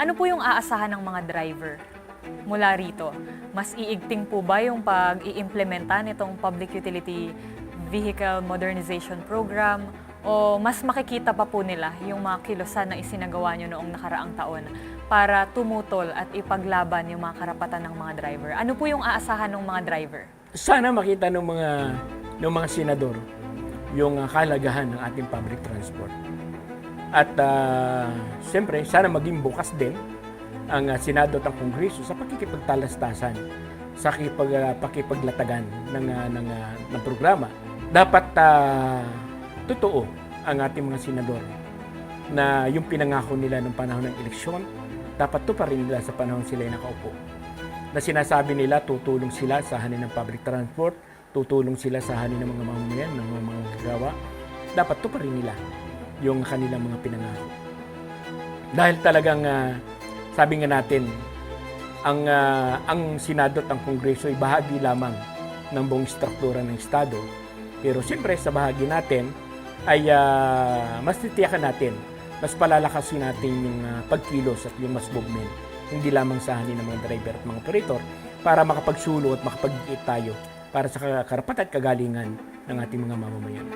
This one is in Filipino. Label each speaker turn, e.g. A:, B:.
A: Ano po yung aasahan ng mga driver mula rito? Mas iigting po ba yung pag-iimplementa nitong Public Utility Vehicle Modernization Program? O mas makikita pa po nila yung mga kilosan na isinagawa nyo noong nakaraang taon para tumutol at ipaglaban yung mga karapatan ng mga driver? Ano po yung aasahan ng mga driver?
B: Sana makita ng mga ng mga senador yung uh, kahalagahan ng ating public transport. At uh, siyempre, sana maging bukas din ang uh, Senado at ang Kongreso sa pakikipagtalastasan sa kipag, uh, pakipaglatagan ng, uh, ng, uh, ng programa. Dapat uh, totoo ang ating mga senador na yung pinangako nila ng panahon ng eleksyon, dapat to pa rin nila sa panahon sila ay nakaupo. Na sinasabi nila tutulong sila sa hanin ng public transport, tutulong sila sa hanin ng mga mamamayan, ng mga mga kagawa, dapat to pa rin nila yung kanilang mga pinangako. Dahil talagang ah, sabi nga natin, ang ah, ang Senado at ang Kongreso ay bahagi lamang ng buong struktura ng Estado. Pero siyempre sa bahagi natin ay ah, mas titiyakan natin, mas palalakasin natin yung ah, pagkilos at yung mas movement, hindi lamang sa hanin ng mga driver at mga operator para makapagsulo at makapag tayo para sa karapatan at kagalingan ng ating mga mamamayan.